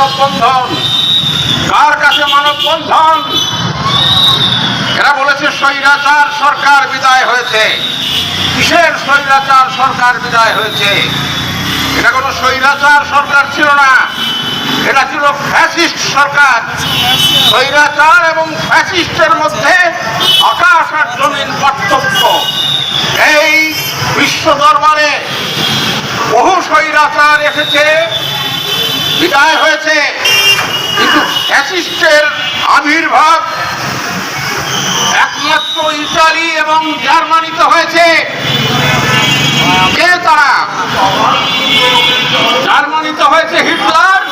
মানববন্ধন? কার কাছে মানববন্ধন? এরা বলেছে স্বৈরাচার সরকার বিদায় হয়েছে। কিসের স্বৈরাচার সরকার বিদায় হয়েছে? এটা কোনো স্বৈরাচার সরকার ছিল না। এটা ছিল ফ্যাসিস্ট সরকার। স্বৈরাচার এবং ফ্যাসিস্টের মধ্যে আকাশ আর জমিন পার্থক্য। এই বিশ্ব দরবারে বহু স্বৈরাচার এসেছে। বিদায় হয়েছে। কিন্তু ফ্যাসিস্টের আবির্ভাব একমাত্র ইতালি এবং জার্মানিতে হয়েছে। কে তারা? জার্মানিতে হয়েছে হিটলার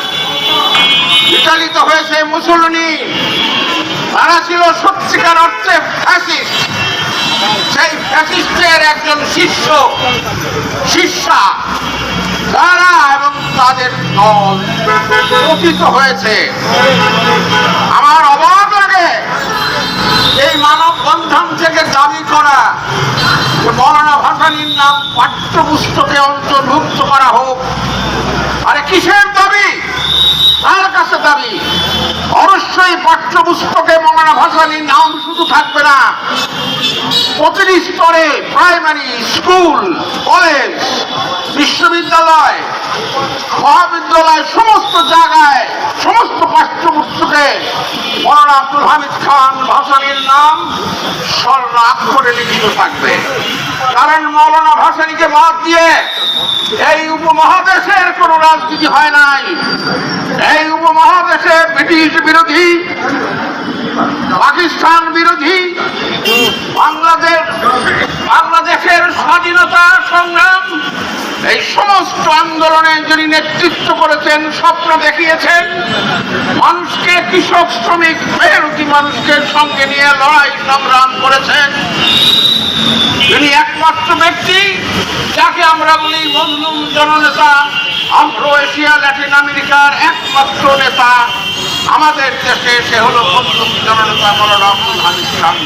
ইটালিতে হয়েছে মুসলিনি। তারা ছিল সত্যিকার অর্থে ফ্যাসিস্ট। সেই ফ্যাসিস্টের একজন শিষ্য, শিষ্যা। দল হয়েছে। আমার অবাক লাগে এই মানব বন্ধন থেকে দাবি করা যে মৌলানা ভাসানির নাম পাঠ্যপুস্তকে অন্তর্ভুক্ত করা হোক। আরে কিসের দাবি? তার কাছে দাবি? অবশ্যই পাঠ্যপুস্তকে মৌলানা ভাসানির নাম শুধু থাকবে না। প্রতিটি স্তরে প্রাইমারি স্কুল কলেজ বিশ্ববিদ্যালয়, মহাবিদ্যালয় সমস্ত জায়গায়, সমস্ত পাঠ্যপুস্তকে মৌলানা আব্দুল হামিদ খান ভাসানির নাম স্বর্ণ করে লিখিত থাকবে। কারণ মৌলানা ভাসানিকে বাদ দিয়ে এই উপমহাদেশের কোনো রাজনীতি হয় নাই। এই উপমহাদেশে ব্রিটিশ বিরোধী, পাকিস্তান বিরোধী, বাংলাদেশ, বাংলাদেশের স্বাধীনতা সংগ্রাম এই সমস্ত আন্দোলনে যিনি নেতৃত্ব করেছেন, স্বপ্ন দেখিয়েছেন, মানুষকে কৃষক, শ্রমিক মেহনতি মানুষকে সঙ্গে নিয়ে লড়াই সংগ্রাম করেছেন। তিনি একমাত্র ব্যক্তি যাকে আমরা বলি মজলুম জননেতা আফ্রো এশিয়া, ল্যাটিন আমেরিকার একমাত্র নেতা। আমাদের দেশে সে হলো মজলুম জননেতা মৌলানা আব্দুল হামিদ খান